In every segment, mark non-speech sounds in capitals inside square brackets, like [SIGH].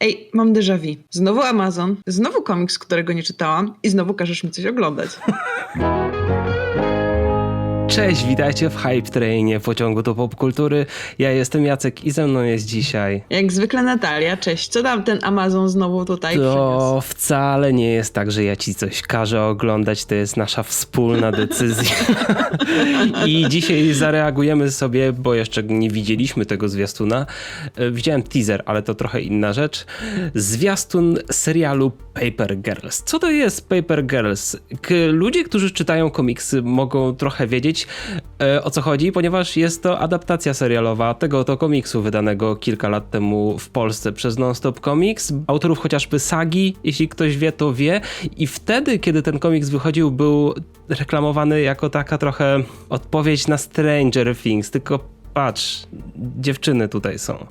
Ej, mam déjà vu. Znowu Amazon, znowu komiks, którego nie czytałam i znowu każesz mi coś oglądać. [LAUGHS] Cześć, witajcie w Hype Trainie, pociągu do popkultury. Ja jestem Jacek i ze mną jest dzisiaj. Jak zwykle Natalia, cześć. Co tam ten Amazon znowu tutaj przyniósł? To wcale nie jest tak, że ja ci coś każę oglądać, to jest nasza wspólna decyzja. I dzisiaj zareagujemy sobie, bo jeszcze nie widzieliśmy tego zwiastuna. E, Widziałem teaser, ale to trochę inna rzecz. Zwiastun serialu Paper Girls. Co to jest Paper Girls? Ludzie, którzy czytają komiksy, mogą trochę wiedzieć e, o co chodzi, ponieważ jest to adaptacja serialowa tego oto komiksu wydanego kilka lat temu w Polsce przez Nonstop Comics. Autorów chociażby Sagi, jeśli ktoś wie, to wie. I wtedy, kiedy ten komiks wychodził, był reklamowany jako taka trochę odpowiedź na Stranger Things, tylko patrz, dziewczyny tutaj są.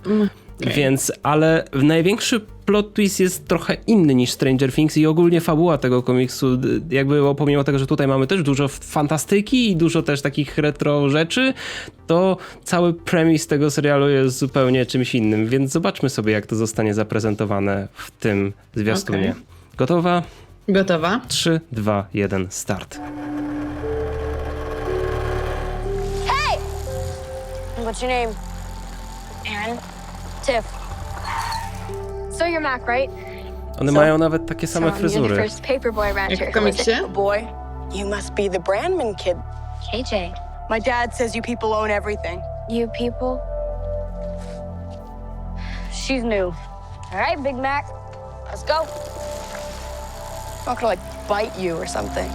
Okej. Więc, ale największy plot twist jest trochę inny niż Stranger Things i ogólnie fabuła tego komiksu, jakby pomimo tego, że tutaj mamy też dużo fantastyki i dużo też takich retro rzeczy, to cały premis tego serialu jest zupełnie czymś innym, więc zobaczmy sobie, jak to zostanie zaprezentowane w tym zwiastunie. Okej. Gotowa? Gotowa? 3, 2, 1, start. What's your name? Aaron. Tiff. So you're Mac, right? One So- mają nawet takie same so you're the fryzury. first paperboy around Jak here. w komiksie? Boy, you must be the Brandman kid. KJ. My dad says you people own everything. You people? She's new. All right, Big Mac. Let's go. I'm not gonna like bite you or something.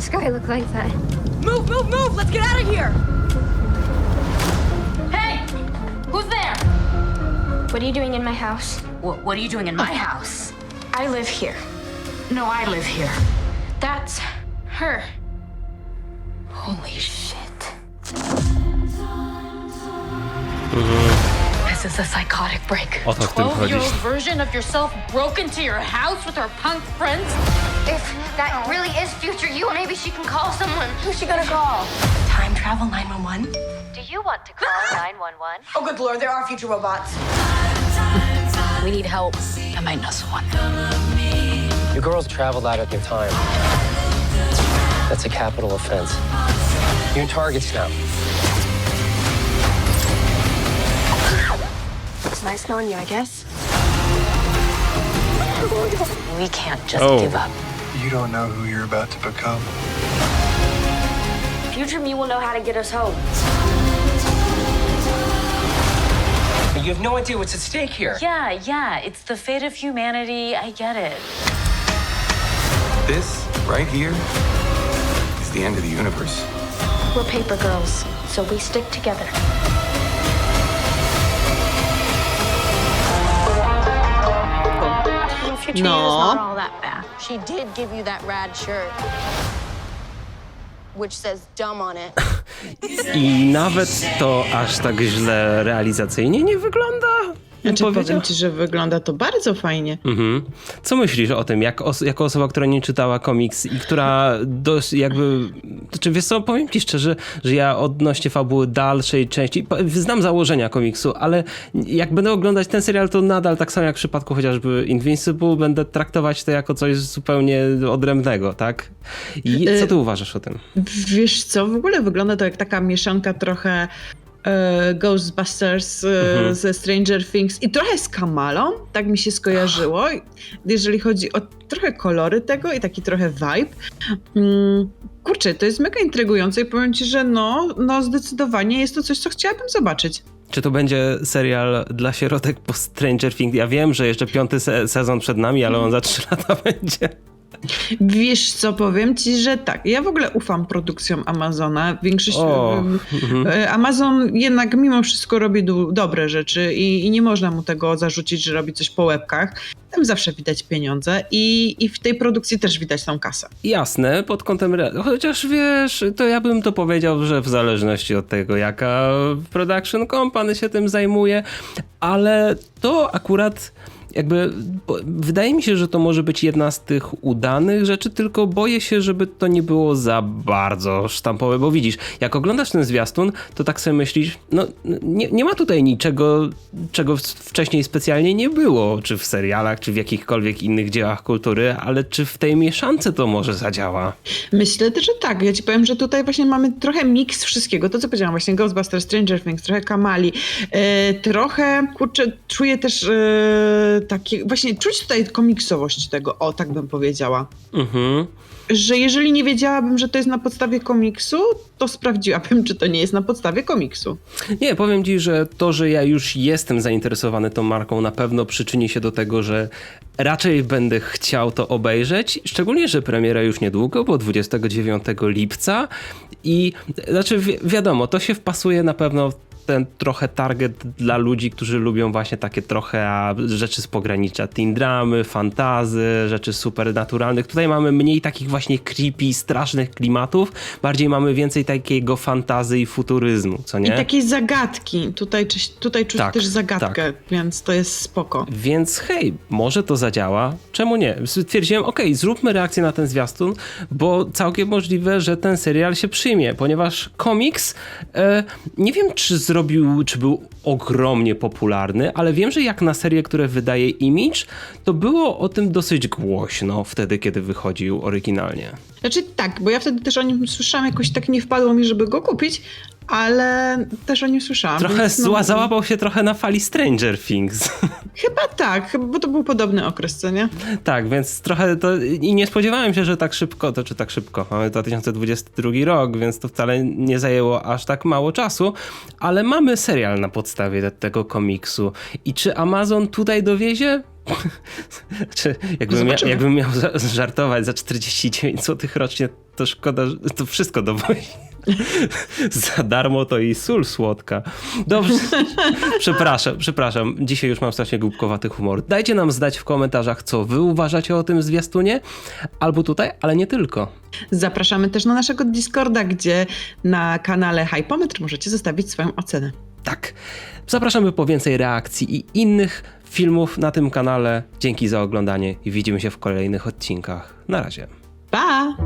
The sky look like that? Move, move, move! Let's get out of here! Hey! Who's there? What are you doing in my house? What, what are you doing in my house? I live here. No, I live here. That's her. Holy shit. This is a psychotic break. O to w tym chodzi. 12-year-old version of yourself broke into your house with her punk friends? If that really is future you, maybe she can call someone. Who's she gonna call? Time travel 911? Do you want to call [GASPS] 911? Oh, good lord, there are future robots. We need help. I might know someone. You girls traveled out at your time. That's a capital offense. You're in targets now. It's nice knowing you, I guess. We can't just Oh. give up. You don't know who you're about to become. Future me will know how to get us home. But you have no idea what's at stake here. Yeah, yeah, it's the fate of humanity. I get it. This right here is the end of the universe. We're paper girls, so we stick together. Future No. you is not all that bad. She did give you that rad shirt, which says dumb on it. [LAUGHS] I nawet to aż tak źle realizacyjnie nie wygląda. Znaczy, powiedział. powiem ci, że wygląda to bardzo fajnie. Mhm. Co myślisz o tym, jak os- jako osoba, która nie czytała komiks i która dość jakby... Czy wiesz co, powiem ci szczerze, że ja odnośnie fabuły dalszej części, znam założenia komiksu, ale jak będę oglądać ten serial, to nadal tak samo jak w przypadku chociażby Invincible, będę traktować to jako coś zupełnie odrębnego, tak? I co ty uważasz o tym? Wiesz co, w ogóle wygląda to jak taka mieszanka trochę Ghostbusters e, ze Stranger Things i trochę z Kamalą, tak mi się skojarzyło, jeżeli chodzi o trochę kolory tego i taki trochę vibe. Mm, kurczę, to jest mega intrygujące i powiem ci, że no, no zdecydowanie jest to coś, co chciałabym zobaczyć. Czy to będzie serial dla środek po Stranger Things? Ja wiem, że jeszcze piąty se- sezon przed nami, ale on za trzy lata [LAUGHS] będzie. Wiesz co, powiem ci, że tak. Ja w ogóle ufam produkcjom Amazona. Większość. O, mhm. e, Amazon jednak mimo wszystko robi dobre rzeczy i, i nie można mu tego zarzucić, że robi coś po łebkach. Tam zawsze widać pieniądze i, i w tej produkcji też widać tą kasę. Jasne, pod kątem. Chociaż wiesz, to ja bym to powiedział, że w zależności od tego, jaka production company się tym zajmuje, ale to akurat jakby wydaje mi się, że to może być jedna z tych udanych rzeczy, tylko boję się, żeby to nie było za bardzo sztampowe, bo widzisz, jak oglądasz ten zwiastun, to tak sobie myślisz, no nie, nie ma tutaj niczego, czego wcześniej specjalnie nie było, czy w serialach, czy w jakichkolwiek innych dziełach kultury, ale czy w tej mieszance to może zadziała? Myślę że tak. Ja ci powiem, że tutaj właśnie mamy trochę miks wszystkiego. To, co powiedziałam, właśnie Ghostbusters, Stranger Things, trochę Kamali, e, trochę, kurczę, czuję też e, takie, właśnie czuć tutaj komiksowość tego, o, tak bym powiedziała. Mhm. Że jeżeli nie wiedziałabym, że to jest na podstawie komiksu, to sprawdziłabym, czy to nie jest na podstawie komiksu. Nie, powiem ci, że to, że ja już jestem zainteresowany tą marką, na pewno przyczyni się do tego, że raczej będę chciał to obejrzeć. Szczególnie, że premiera już niedługo, bo 29 lipca. I znaczy, wi- wiadomo, to się wpasuje na pewno ten trochę target dla ludzi, którzy lubią właśnie takie trochę rzeczy z pogranicza teen dramy, fantazy, rzeczy supernaturalnych. Tutaj mamy mniej takich właśnie creepy, strasznych klimatów, bardziej mamy więcej takiego fantazy i futuryzmu, co nie? I takiej zagadki. Tutaj, tutaj czuć Tak, też zagadkę, więc to jest spoko. Więc hej, może to zadziała, czemu nie? Stwierdziłem, okej, zróbmy reakcję na ten zwiastun, bo całkiem możliwe, że ten serial się przyjmie, ponieważ komiks, e, nie wiem czy zrobił, czy był ogromnie popularny, ale wiem, że jak na serię, które wydaje Image, to było o tym dosyć głośno wtedy, kiedy wychodził oryginalnie. Znaczy tak, bo ja wtedy też o nim słyszałam, jakoś tak nie wpadło mi, żeby go kupić, ale też o nim słyszałam. Trochę więc no, zła, załapał się trochę na fali Stranger Things. [LAUGHS] Chyba tak, bo to był podobny okres, co nie? Tak, więc trochę to i nie spodziewałem się, że tak szybko, to czy tak szybko, mamy 2022 rok, więc to wcale nie zajęło aż tak mało czasu, ale mamy serial na podstawie te- tego komiksu. I czy Amazon tutaj dowiezie? [LAUGHS] czy jakbym, mia, jakbym miał żartować za 49 zł rocznie, to szkoda, że to wszystko dowozi. Za darmo to i sól słodka. Dobrze, [LAUGHS] przepraszam, przepraszam. Dzisiaj już mam strasznie głupkowaty humor. Dajcie nam znać w komentarzach, co wy uważacie o tym zwiastunie, albo tutaj, ale nie tylko. Zapraszamy też na naszego Discorda, gdzie na kanale Hypometr możecie zostawić swoją ocenę. Tak. Zapraszamy po więcej reakcji i innych filmów na tym kanale. Dzięki za oglądanie i widzimy się w kolejnych odcinkach. Na razie. Pa!